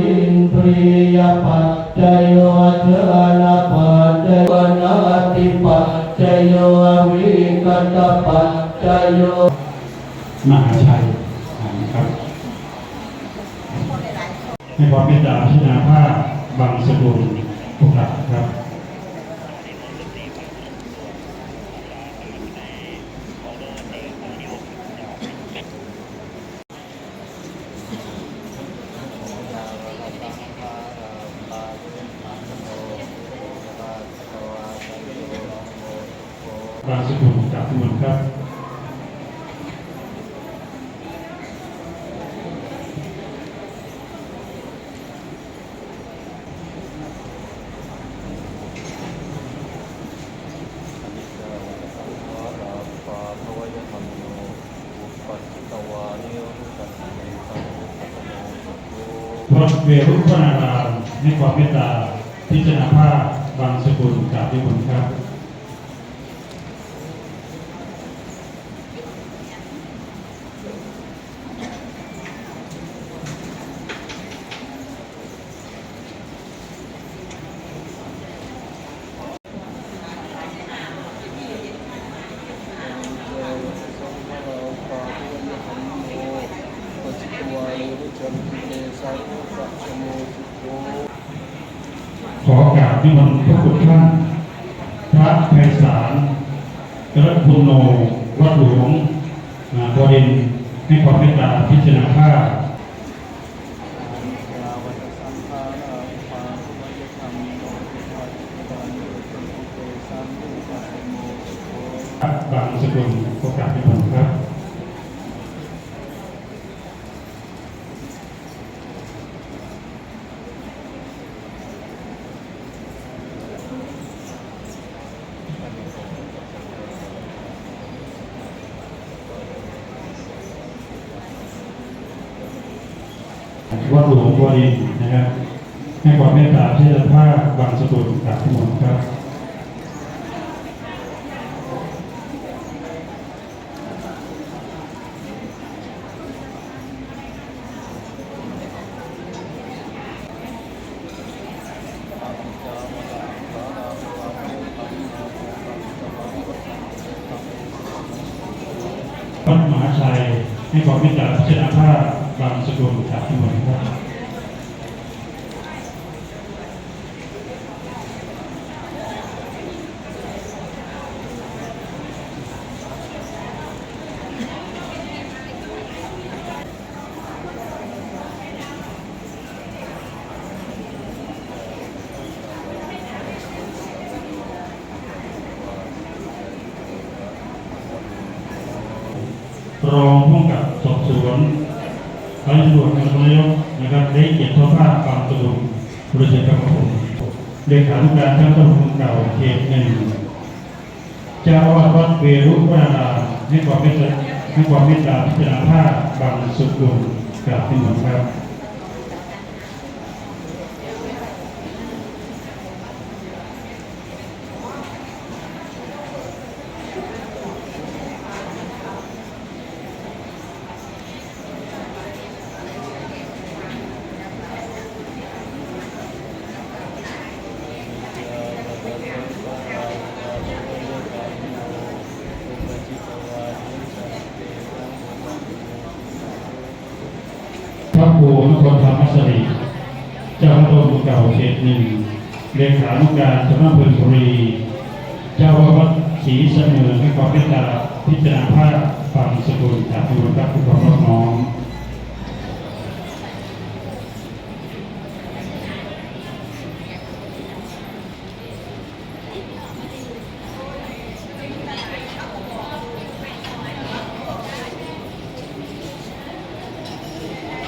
ยินปริยปัจจโยเทนะปัจจวนาติปัจจโยวิกตปัจจโยมหาชัยนะครับให้ความเมตตาพิจารณาภาพบางสกุลพวกเราครับางสกุลจากทุกคนครับพระเวรุพนารามให้ความเมตตาพิจารณาภาพบางสกุลจากทุกคนครับ ขอกราบ นิมนต์พระคุณท่านพระไพศาลกระพุนโนวัดหลวงนาบดินให้ความเมตตาพิจารณาภาพบางสกุลขอกราบนิมนต์ครับ วัดหลวงนะครับให้ความเมตตาพิจารณาบางสกุลกราบนิมนครับพระมหาชัยให้ความเมตตาพิจารณาภาพบางสกุลจากที่หมดครับ รองผู้กำกับสอบสวนร้อยตำรวจนายกนะครับ ได้เกียรติทอภาพบางสกุลบริษัทกรรมผมเลขาธิการท่านตำรวจเก่าเขตหนึ่งเจ้าอาวาสวัดเวรุวรารามให้ความเมตตาให้ความเมตตาพิจารณาภาพบางสุกุลกราบที่หมดครับ พระครูนครธรรมสรีเจ้าพระ ตำเขตหนึ่งเลขานุการสำนักพุทธบุรีเจ้าวัดศรีเสมอให้ความเมตตาพิจารณาภาพฟังสกุลจากทุนครับทุกคนน้อง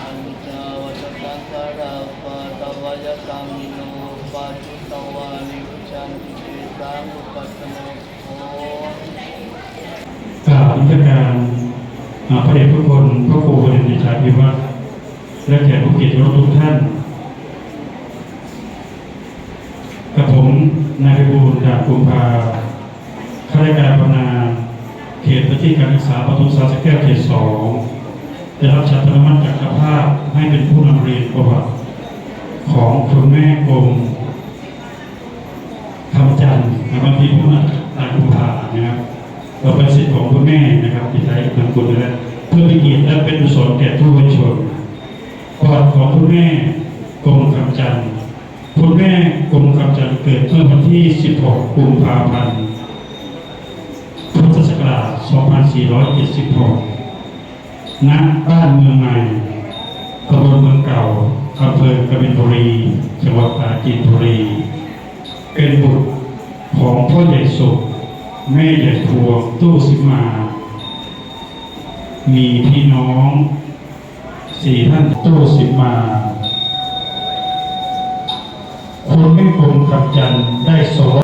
อัญจวัตตังคาราปะตวายกามิโนปัจจุตวานิวชันติเตสังอุปัตตโนโภ กล่าวนิทการอ่า พระเดชพระคุณพระครูบริณชาพิวัตรและแขกผู้เกียรติทุกท่าน กับผมนายพิบูลดาบกุมภาข้าราชการบำนาญเขตพื้นที่การศึกษาปทุมสาสแก้วเขตสองได้รับฉัตรอนุมัติจากสภาพให้เป็นผู้นำเรียนประวัติของคุณแม่กรมคำจันทร์นะบางทีผมอ่านอ่านกุมภานะครับเราเป็นสิทธิ์ของคุณแม่นะครับที่ใช้นามกุลนะเพื่อเป็นเกียรติและเป็นกุศลแก่ทุกคนชนประวัติของคุณแม่กรมคำจันทร์คุณแม่กรมคำจันทร์เกิดเมื่อวันที่ 16 กุมภาพันธ์ พุทธศักราช 2476 ณ บ้านเมืองใหม่ตำบลเมืองเก่าอำเภอกบินบุรี จังหวัดปราจีนบุรี เป็นบุตรของพ่อใหญ่สุข แม่ใหญ่พวงตู้สิมา มีพี่น้องสี่ท่านตู้สิมาคนไม่คงกับจันได้สว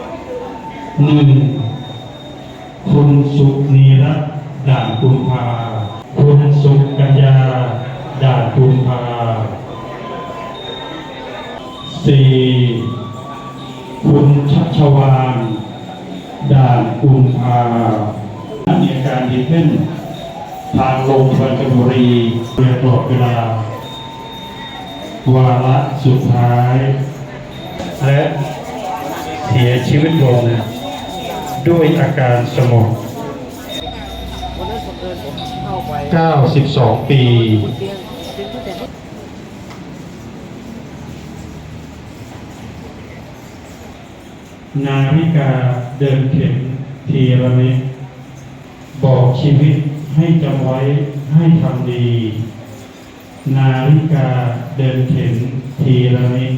หนึ่งคุณสุนีรัตด่านกุมภาคุณสุกัญญาด่านกุมภาสี่คุณชัชวานด่านกุมภามีอาการดีขึ้น ทางลงพันธบุรีเรียตลอดเวลาวาระสุดท้าย และเสียชีวิตลงด้วยอาการสมเดินผมเข้าไป92 ปีเตียงเตียงผู้แต่งนาวิกาเดินเข็มทีระนิดบอกชีวิต ให้จำไว้ให้ทำดี นาวิกาเดินเข็มทีระนิด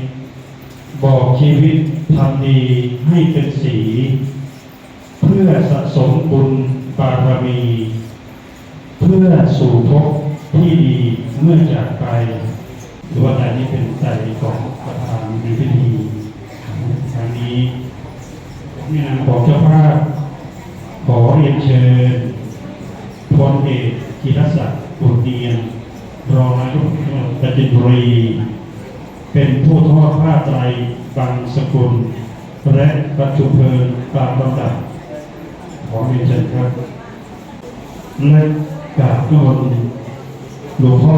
บอกชีวิตทำดีให้เป็นสี เพื่อสะสมบุญบารมี เพื่อสู่ภพที่ดีเมื่อจากไปหรือว่าใจนี้เป็นใจของประธานในพิธีครั้งนี้ในนามของเจ้าภาพขอเรียนเชิญ พลเอกกิรศักดิ์บุตรเนียนรองนายกจังหวัดปราจินบุรีเป็นผู้ทอดผ้าไตรบางสกุล และปัจจุเพลินตามลำดับขอเรียนเชิญครับและกราบนมนหลวงพ่อ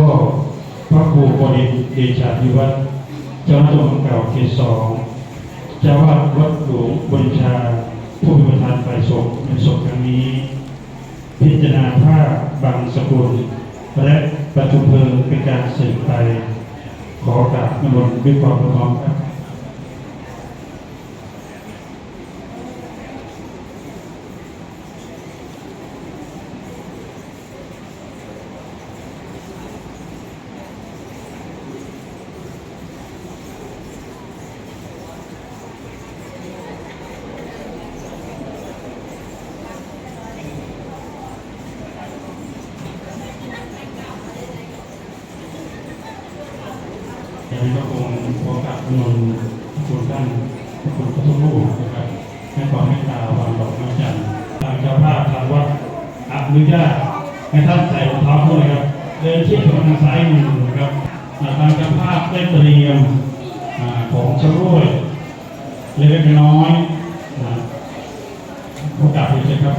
พระครูบดินทร์เดชาธิวัฒน์เจ้าหน้าที่เก่าเขตสองเจ้าวาดวัดหลวงบริชา ผู้เป็นประธานฝ่ายสงฆ์ในศพครั้งนี้ พิจารณาภาพบางสกุล และประจุเพลิงเป็นการสืบไป ขอกราบนมนด้วยความพร้อมครับ อย่ก็คงขอกราบนนคุณท่านคุณพระทุกรูปนะครับให้ความเมตตาวางดอกไม้จันทร์ทางเจ้าภาพทางวัดอนุญาตให้ท่านใส่รองเท้าด้วยครับเดินเชี่ยวทางซ้ายมือนะครับทางเจ้าภาพได้เตรียมของชำร่วยเล็กน้อยๆนะขอกราบเรียครับ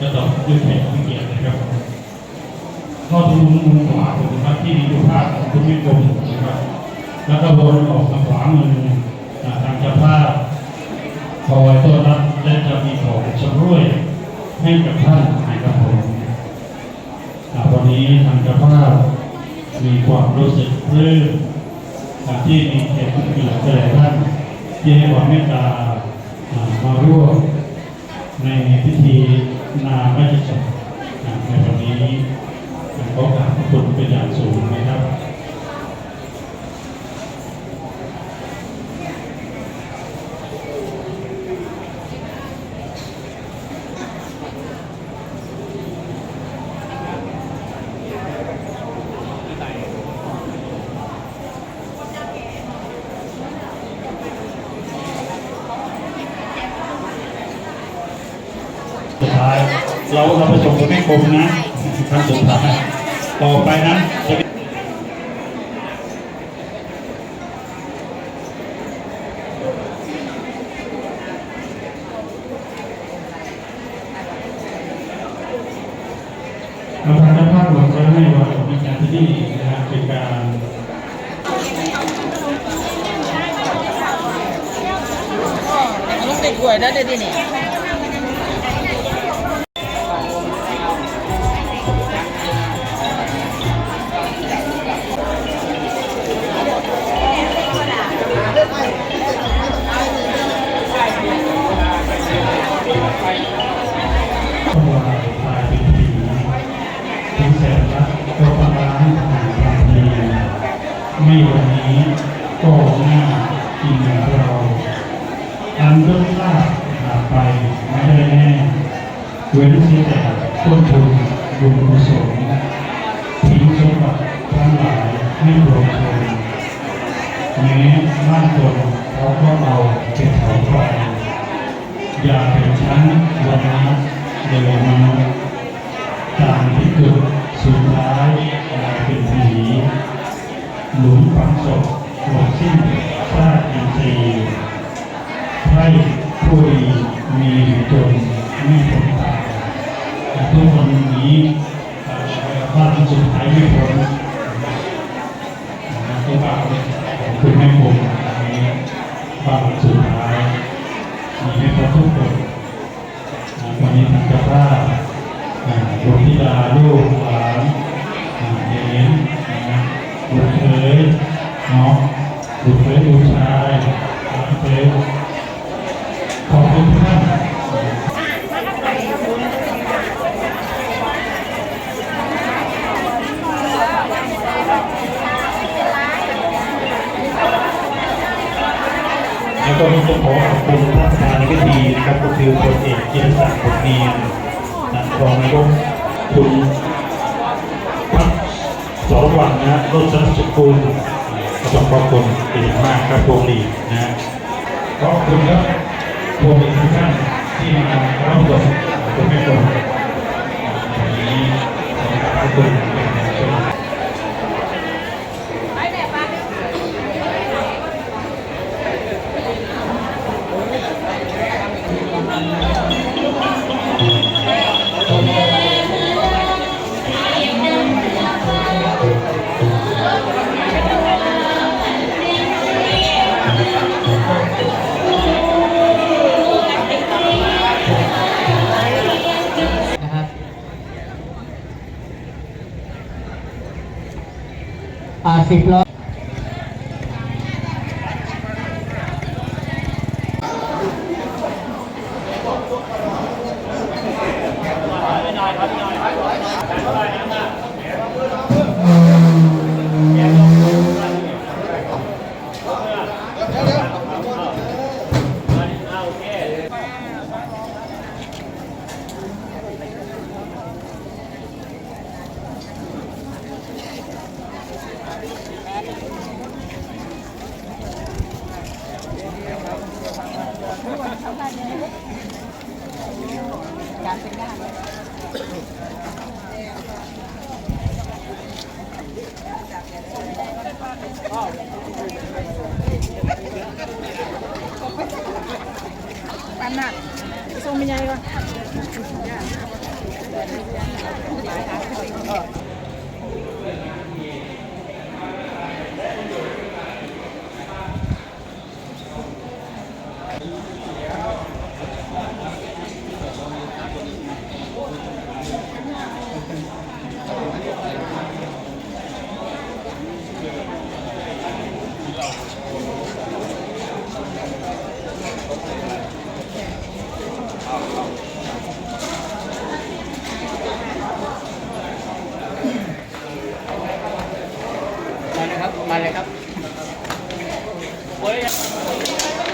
จะตอบด้วยเพลงที่เกียรตินะครับเข้าดูมุมขวาผมนะครับที่มีรูปภาพของคุณวิกรมนะครับแล้วก็วนออกทางขวามือทางเจ้าภาพคอยต้อนรับและจะมีของชำร่วยให้กับท่านนะครับผมอ่าวันนี้ทางเจ้าภาพมีความรู้สึกปลื้มอ่าที่มีแขกผู้มีหลายท่านที่ให้ความเมตตามาร่วมในพิธี นาไม่จบในวันนี้ขอกราบขอบคุณเป็นอย่างสูงนะครับ เราเราไปส่งกับแม่คมนะครั้งสุดท้ายต่อไปนั้นจะเป็นเราทางเจ้าภาพหลวงก็ให้วางดอกไม้จันทร์ที่นี่นะครับเป็นการลูกติดกล้วยได้เดี๋ยวนี้ต้ ไม่วันนี้ก็หน้ากินอย่างเราอันเลิศลาบหาไปไม่ได้แน่เว้นเสียแต่ต้นทุนบุญกุศลทิ้งสมบัติทั้งหลายให้โปรดชนแม้บ้านตนเขาก็เอาเป็นเขาไปอย่าเป็นชั้นวันนะเลยมนุษย์ตามที่เกิดสุดท้ายกลายเป็นผี หลุมฝังศพหมดสิ้นชาติอินทรีย์ให้ผู้ดีมีจนมีผลตายทุกคนนี้ว่าสุดท้ายไม่พ้น นาะบุตรเคยลูกชายหลานเคยขอบคุณท่านแล้วก็มีต้องขอขอบคุณท่านประธานในพิธีนะครับก็คือพลเอกจิรศักดิ์ผลเนีนะรองนายกคุณพัฒสรวังนะรจนสกุล ก็ต้องขอบคุณเป็นอย่างมากครับพวงหลีนะขอบคุณครับพวกทุกท่านที่มารับชมผมไม่คนวันนี้ขอบคุณเป็น สิบล้อปัน cái này. acompanha.